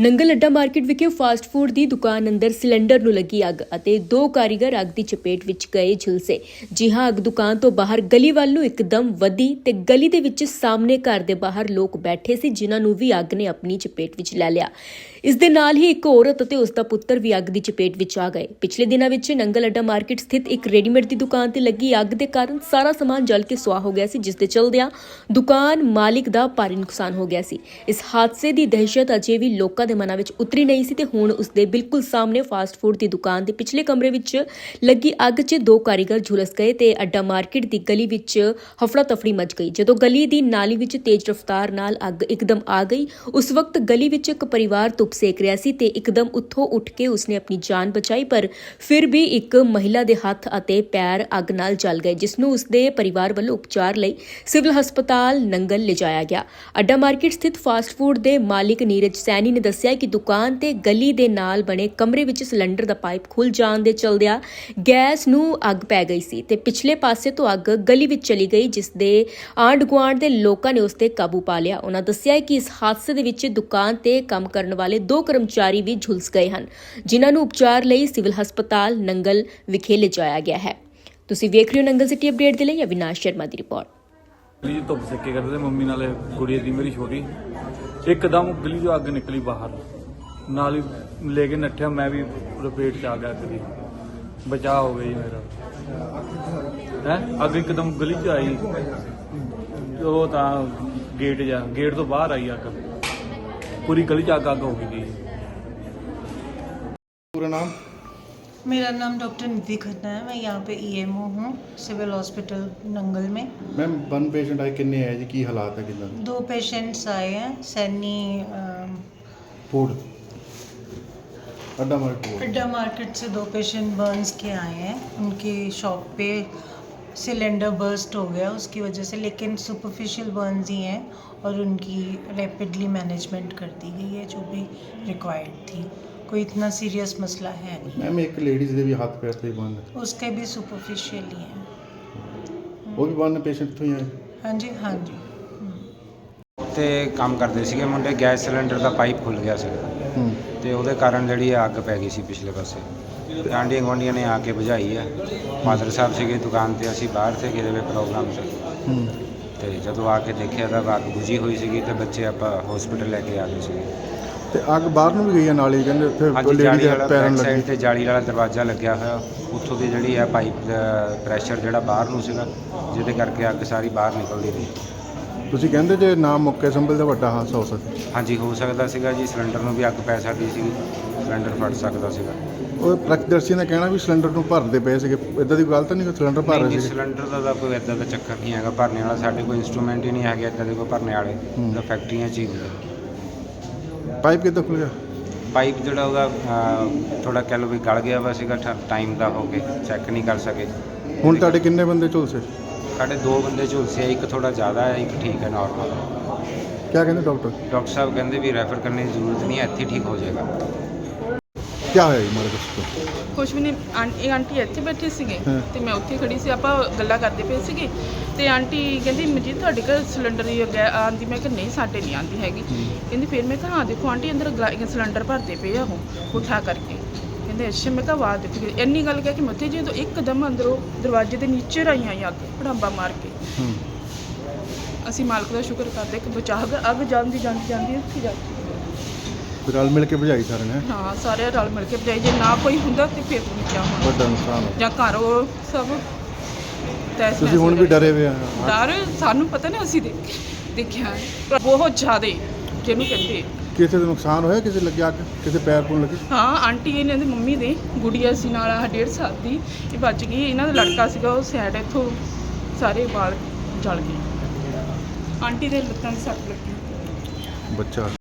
ਨੰਗਲ ਅੱਡਾ ਮਾਰਕੀਟ ਵਿਖੇ fast food ਦੀ ਦੁਕਾਨ ਅੰਦਰ ਸਿਲੰਡਰ ਨੂੰ ਲੱਗੀ ਅੱਗ ਅਤੇ ਦੋ ਕਾਰੀਗਰ ਅੱਗ ਦੀ ਚਪੇਟ ਵਿੱਚ ਗਏ ਝੁਲਸੇ। ਜੀ ਹਾਂ, ਅੱਗ ਦੁਕਾਨ ਤੋਂ ਬਾਹਰ ਗਲੀ ਵੱਲ ਨੂੰ ਇੱਕਦਮ ਵਧੀ ਤੇ ਗਲੀ ਦੇ ਵਿੱਚ ਸਾਹਮਣੇ ਘਰ ਦੇ ਬਾਹਰ ਲੋਕ ਬੈਠੇ ਸੀ ਜਿਨ੍ਹਾਂ ਨੂੰ ਵੀ ਅੱਗ ਨੇ ਆਪਣੀ ਚਪੇਟ ਵਿੱਚ ਲੈ ਲਿਆ। ਇਸ ਦੇ ਨਾਲ ਹੀ ਇੱਕ ਔਰਤ ਅਤੇ ਉਸ ਦਾ ਪੁੱਤਰ ਵੀ ਅੱਗ ਦੀ ਚਪੇਟ ਵਿੱਚ ਆ ਗਏ। ਪਿਛਲੇ ਦਿਨਾਂ ਵਿੱਚ ਨੰਗਲ ਅੱਡਾ ਮਾਰਕੀਟ ਸਥਿਤ ਇੱਕ ਰੈਡੀਮੇਡ ਦੀ ਦੁਕਾਨ ਤੇ ਲੱਗੀ ਅੱਗ ਦੇ ਕਾਰਨ ਸਾਰਾ ਸਮਾਨ ਜਲ ਕੇ ਸੁਆਹ ਹੋ ਗਿਆ ਸੀ, ਜਿਸ ਦੇ ਚਲਦਿਆਂ ਦੁਕਾਨ ਮਾਲਿਕ ਦਾ ਭਾਰੀ ਨੁਕਸਾਨ ਹੋ ਗਿਆ ਸੀ। ਇਸ ਹਾਦਸੇ ਦੀ ਦਹਿਸ਼ਤ ਅਜੇ ਵੀ ਲੋਕਾਂ ਦੇ ਮਨਾਂ ਵਿੱਚ ਉਤਰੀ ਨਹੀਂ ਸੀ ਤੇ ਹੁਣ ਉਸ ਦੇ ਬਿਲਕੁਲ ਸਾਹਮਣੇ ਫਾਸਟ ਫੂਡ ਦੀ ਦੁਕਾਨ ਦੇ ਪਿਛਲੇ ਕਮਰੇ ਵਿੱਚ ਲੱਗੀ ਅੱਗ 'ਚ ਦੋ ਕਾਰੀਗਰ ਝੁਲਸ ਗਏ ਤੇ ਅੱਡਾ ਮਾਰਕੀਟ ਦੀ ਗਲੀ ਵਿੱਚ ਹਫੜਾ ਤਫੜੀ ਮਚ ਗਈ। ਜਦੋਂ ਗਲੀ ਦੀ ਨਾਲੀ ਵਿੱਚ ਤੇਜ਼ ਰਫ਼ਤਾਰ ਨਾਲ ਅੱਗ ਇੱਕਦਮ ਆ ਗਈ, ਉਸ ਵਕਤ ਗਲੀ ਵਿੱਚ ਇੱਕ ਪਰਿਵਾਰ ਤੋਂ ਧੁੱਪ ਸੇਕ ਰਿਹਾ ਸੀ ਤੇ ਇੱਕਦਮ ਉੱਥੋਂ ਉੱਠ ਕੇ ਉਸਨੇ ਆਪਣੀ ਜਾਨ ਬਚਾਈ, ਪਰ ਫਿਰ ਵੀ ਇੱਕ ਮਹਿਲਾ ਦੇ ਹੱਥ ਅਤੇ ਪੈਰ ਅੱਗ ਨਾਲ ਜਲ ਗਏ, ਜਿਸ ਨੂੰ ਉਸਦੇ ਪਰਿਵਾਰ ਵੱਲੋਂ ਉਪਚਾਰ ਲਈ ਸਿਵਲ ਹਸਪਤਾਲ ਨੰਗਲ ਲਿਜਾਇਆ ਗਿਆ। ਅੱਡਾ ਮਾਰਕੀਟ ਸਥਿਤ ਫਾਸਟ ਫੂਡ ਦੇ ਮਾਲਿਕ ਨੀਰਜ ਸੈਣੀ ਨੇ ਦੱਸਿਆ ਕਿ ਦੁਕਾਨ ਤੇ ਗਲੀ ਦੇ ਨਾਲ ਬਣੇ ਕਮਰੇ ਵਿੱਚ ਸਿਲੰਡਰ ਦਾ ਪਾਈਪ ਖੁੱਲ ਜਾਣ ਦੇ ਚਲਦਿਆਂ ਗੈਸ ਨੂੰ ਅੱਗ ਪੈ ਗਈ ਸੀ ਤੇ ਪਿਛਲੇ ਪਾਸੇ ਤੋਂ ਅੱਗ ਗਲੀ ਵਿੱਚ ਚਲੀ ਗਈ, ਜਿਸ ਦੇ ਆਂਢ ਗੁਆਂਢ ਦੇ ਲੋਕਾਂ ਨੇ ਉਸ ਤੇ ਕਾਬੂ ਪਾ ਲਿਆ। ਉਹਨਾਂ ਦੱਸਿਆ ਕਿ ਇਸ ਹਾਦਸੇ ਦੇ ਵਿੱਚ ਦੁਕਾਨ ਤੇ ਕੰਮ ਕਰਨ ਵਾਲੇ ਦੋ ਕਰਮਚਾਰੀ ਵੀ ਝੁਲਸ ਗਏ ਹਨ, ਜਿਨ੍ਹਾਂ ਨੂੰ ਉਪਚਾਰ ਲਈ ਸਿਵਲ ਹਸਪਤਾਲ ਨੰਗਲ ਵਿਖੇ ਲਿਜਾਇਆ ਗਿਆ ਹੈ। ਤੁਸੀਂ ਵੇਖ ਰਹੇ ਹੋ ਨੰਗਲ ਸਿਟੀ ਅਪਡੇਟ ਦੇ ਲਈ ਅਵਿਨਾਸ਼ ਸ਼ਰਮਾ ਦੀ ਰਿਪੋਰਟ। ਗਲੀ 'ਚ ਧੁੱਪ ਸੇਕੇ ਕਰਦੇ ਤੇ ਮੰਮੀ ਨਾਲੇ ਗੁੜੀਆ ਦੀ ਮੇਰੀ ਛੋਟੀ। ਇੱਕਦਮ ਗਲੀ 'ਚੋਂ ਅੱਗ ਨਿਕਲੀ ਬਾਹਰ। ਨਾਲ ਹੀ ਲੈ ਕੇ ਨੱਠਿਆ, ਮੈਂ ਵੀ ਰਪੇਟ 'ਚ ਆ ਗਿਆ ਅੱਗ ਦੀ। ਹੋ ਗਿਆ ਮੇਰਾ। ਹੈ? ਅੱਗ ਇੱਕਦਮ ਗਲੀ 'ਚ ਆਈ। ਉਹ ਤਾਂ ਗੇਟ ਜਾ ਗੇਟ ਤੋਂ ਬਾਹਰ ਆਈ ਅੱਗ। पूरी गली जाग आग हो गई पूरा नाम? मेरा नाम डॉक्टर निधि खन्ना है। मैं यहाँ पे ईएमओ हूँ सिविल हॉस्पिटल नंगल में। मैम वन पेशेंट आए कितने आए जी? की हालात है कितना दो पेशेंट्स आए हैं Saini food Adda market. Adda market से दो पेशेंट बर्न्स के आए हैं। उनकी शॉप पे सिलेंडर बर्स्ट हो गया उसकी वजह से लेकिन सुपरफिशियल बर्न्स ही हैं और उनकी रैपिडली मैनेजमेंट कर दी गई है जो भी रिक्वायर्ड थी कोई इतना सीरियस मसला है नहीं मैम एक लेडीज ਦੇ ਵੀ ਹੱਥ ਪੈਰ ਤੇ ਬੰਦ उसके भी सुपरफिशियल ही हैं ਉਹ ਵੀ ਬੰਨ ਪੇਸ਼ੈਂਟ ਤੋਂ ਹੀ ਆਏ हाँ जी हाँ जी हम्म। ਤੇ ਕੰਮ ਕਰਦੇ ਸੀਗੇ ਮੁੰਡੇ ਗੈਸ ਸਿਲੰਡਰ ਦਾ ਪਾਈਪ ਖੁੱਲ ਗਿਆ ਸੀ ਹੂੰ ਤੇ ਉਹਦੇ ਕਾਰਨ ਜਿਹੜੀ ਇਹ ਅੱਗ ਪੈ ਗਈ ਸੀ ਪਿਛਲੇ ਪਾਸੇ ਤੇ ਆਂਢੀਆਂ ਗੁਆਂਢੀਆਂ ਨੇ ਆ ਕੇ ਬੁਝਾਈ ਹੈ ਫਾਦਰ ਸਾਹਿਬ ਸੀਗੇ ਦੁਕਾਨ ਤੇ ਅਸੀਂ ਬਾਹਰ ਤੇ ਗਏ ਵੇ ਪ੍ਰੋਗਰਾਮ ਸੀ। ਹੂੰ। ਤੇ ਜਦੋਂ ਆ ਕੇ ਦੇਖਿਆ ਤਾਂ ਅੱਗ ਬੁਝੀ ਹੋਈ ਸੀਗੀ ਤੇ ਬੱਚੇ ਆਪਾਂ ਹਸਪੀਟਲ ਲੈ ਕੇ ਆ ਗਏ ਸੀਗੇ। ਤੇ ਅੱਗ ਬਾਹਰ ਨੂੰ ਵੀ ਗਈ ਹੈ ਨਾਲੀ ਕਹਿੰਦੇ ਉੱਥੇ ਹਾਂਜੀ ਲੇਡੀ ਜਾਲੀ ਦੇ ਵਾਲਾ ਪੈਰਾਂ ਬੈਕ ਨੂੰ ਸਾਈਡ ਤੇ ਜਾਲੀ ਵਾਲਾ ਦਰਵਾਜ਼ਾ ਲੱਗਿਆ ਹੋਇਆ। ਉੱਥੋਂ ਦੀ ਜਿਹੜੀ ਹੈ ਪਾਈਪ ਦਾ ਪ੍ਰੈਸ਼ਰ ਜਿਹੜਾ ਬਾਹਰ ਨੂੰ ਸੀਗਾ ਜਿਹਦੇ ਕਰਕੇ ਅੱਗ ਸਾਰੀ ਬਾਹਰ ਨਿਕਲਦੀ ਰਹੀ ਤੁਸੀਂ ਕਹਿੰਦੇ ਜੇ ਨਾ ਮੁੱਕੇ ਸੰਭਲ ਦਾ ਵੱਡਾ ਹਾਦਸਾ ਹੋ ਸਕਦਾ। ਹਾਂਜੀ ਹੋ ਸਕਦਾ ਸੀਗਾ ਜੀ ਸਿਲੰਡਰ ਨੂੰ ਵੀ ਅੱਗ ਪੈ ਸਕਦੀ ਸੀਗੀ। ਸਿਲੰਡਰ ਫਟ ਸਕਦਾ ਸੀਗਾ। ਉਹ ਪ੍ਰਤੀਦਰਸ਼ੀ ਨੇ ਕਹਿਣਾ ਵੀ ਸਿਲੰਡਰ ਨੂੰ ਭਰਦੇ ਪਏ ਸੀਗੇ। ਇਦਾਂ ਦੀ ਗੱਲ ਤਾਂ ਨਹੀਂ ਕਿ ਸਿਲੰਡਰ ਭਰ ਨਹੀਂ ਰਹੇ ਜੀ ਸੀਗੇ? ਸਿਲੰਡਰ ਦਾ ਤਾਂ ਕੋਈ ਇਦਾਂ ਦਾ ਚੱਕਰ ਨਹੀਂ ਹੈਗਾ। ਭਰਨੇ ਵਾਲਾ ਸਾਡੇ ਕੋਲ ਇਨਸਟਰੂਮੈਂਟ ਹੀ ਨਹੀਂ ਹੈਗੇ ਇਦਾਂ ਦੇ ਕੋਈ ਭਰਨੇ ਵਾਲੇ। ਤਾਂ ਫੈਕਟਰੀਆਂ 'ਚ ਹੀ ਹੁੰਦਾ ਪਾਈਪ ਕਿੱਦਾਂ ਖੁੱਲ ਗਿਆ? ਪਾਈਪ ਜਿਹੜਾ ਉਹਦਾ ਥੋੜਾ ਕਹਿ ਲਓ ਵੀ ਗਲ ਗਿਆ ਵਾ ਸੀਗਾ ਟਾਈਮ ਦਾ ਹੋ ਕੇ ਚੈੱਕ ਨਹੀਂ ਕਰ ਸਕੇ। ਹੁਣ ਤੁਹਾਡੇ ਕਿੰਨੇ ਬੰਦੇ ਝੁਲਸੇ? ਸਾਡੇ ਦੋ ਬੰਦੇ ਝੁਲਸੇ ਆ, ਇੱਕ ਥੋੜਾ ਜ਼ਿਆਦਾ ਹੈ ਇੱਕ ਠੀਕ ਹੈ ਨਾਰਮਲ ਕੀ ਕਹਿੰਦੇ ਡਾਕਟਰ? ਡਾਕਟਰ ਸਾਹਿਬ ਕਹਿੰਦੇ ਵੀ ਰੈਫਰ ਕਰਨੇ ਦੀ ਜ਼ਰੂਰਤ ਨਹੀਂ ਹੈ ਇੱਥੇ ਠੀਕ ਹੋ ਜਾਏਗਾ। ਕੀ ਹੋਇਆ ਜੀ ਮਾਰੇ ਦੱਸੋ ਕੁਛ ਵੀ ਨਹੀਂ ਆਂ- ਇਹ ਆਂਟੀ ਇੱਥੇ ਬੈਠੇ ਸੀਗੇ ਹਾਂ। ਤੇ ਮੈਂ ਉੱਥੇ ਖੜੀ ਸੀ ਆਪਾਂ ਗੱਲਾਂ ਕਰਦੇ ਪਏ ਸੀਗੇ ਤੇ ਆਂਟੀ ਕਹਿੰਦੀ ਮਨਜੀਤ ਤੁਹਾਡੇ ਘਰ ਸਿਲੰਡਰ ਦੀ ਗੈ ਆਂਦੀ। ਮੈਂ ਕਿਹਾ ਨਹੀਂ ਸਾਡੇ ਨਹੀਂ ਆਂਦੀ ਹੈਗੀ। ਕਹਿੰਦੀ ਫਿਰ ਮੈਂ ਕਿਹਾ ਹਾਂ ਦੇਖੋ ਆਂਟੀ ਅੰਦਰ ਗਲਾ- ਸਿਲੰਡਰ ਭਰਦੇ ਪਏ ਆ ਉਹ ਉਠਾ ਕਰਕੇ। ਕਹਿੰਦੇ ਅੱਛਾ ਮੈਂ ਕਿਹਾ ਆਵਾਜ਼ ਦਿੱਤੀ ਇੰਨੀ ਗੱਲ ਕਹਿ ਕੇ ਮੈਂ ਉੱਥੇ ਜਦੋਂ ਇੱਕਦਮ ਅੰਦਰੋਂ ਦਰਵਾਜ਼ੇ ਦੇ ਨੀਚੇ ਰਾਈ ਆਈ ਅੱਗ ਭੜਾਂਬਾ ਮਾਰ ਕੇ। ਹੂੰ। ਅਸੀਂ ਮਾਲਕ ਦਾ ਸ਼ੁਕਰ ਕਰਦੇ ਕਿ ਬਚਾ ਅੱਗ ਜਾਂਦੀ ਜਾਂਦੀ ਜਾਂਦੀ ਇੱਥੇ ਜਾ ਕੇ। ਫਿਰ ਰਲ ਮਿਲ ਕੇ ਭਜਾਈ ਸਾਰਿਆਂ ਨੇ। ਹਾਂ ਸਾਰੇ ਰਲ ਮਿਲ ਕੇ ਬਜਾਈ ਜੇ ਨਾ ਕੋਈ ਹੁੰਦਾ ਤੇ ਫਿਰ ਨਹੀਂ ਕਿਆ ਹੋਣਾ। ਵੱਡਾ ਨੁਕਸਾਨ ਹੋ ਜਾਂ ਘਰ ਉਹ ਸਭ ਤੈਸ ਤੁਸੀਂ ਹੁਣ ਵੀ ਡਰੇ ਹੋਏ ਆ। ਡਰ ਸਾਨੂੰ ਪਤਾ ਨਹੀਂ ਅਸੀਂ ਦੇਖ ਦੇਖਿਆ। ਬਹੁਤ ਜ਼ਿਆਦਾ ਜਿਹਨੂੰ ਕਹਿੰਦੇ। ਕਿਸੇ ਦਾ ਨੁਕਸਾਨ ਹੋਇਆ? ਕਿਸੇ ਲੱਗਿਆ ਕਿਸੇ ਪੈਰ ਪੂਣ ਲੱਗੀ? ਹਾਂ ਆਂਟੀ ਇਹਨਾਂ ਦੀ ਮੰਮੀ ਦੇ ਗੁੜੀਆ ਸੀ ਨਾਲ ਆਹ ਡੇਢ ਸਾਲ ਦੀ। ਇਹ ਬਚ ਗਈ ਇਹਨਾਂ ਦਾ ਲੜਕਾ ਸੀਗਾ ਉਹ ਸਾਈਡ ਇੱਥੋਂ ਸਾਰੇ ਵਾਲ ਜਲ ਗਏ। ਆਂਟੀ ਦੇ ਲੱਤਾਂ ਦੀ ਸੱਟ ਲੱਗੀ। ਬੱਚਾ।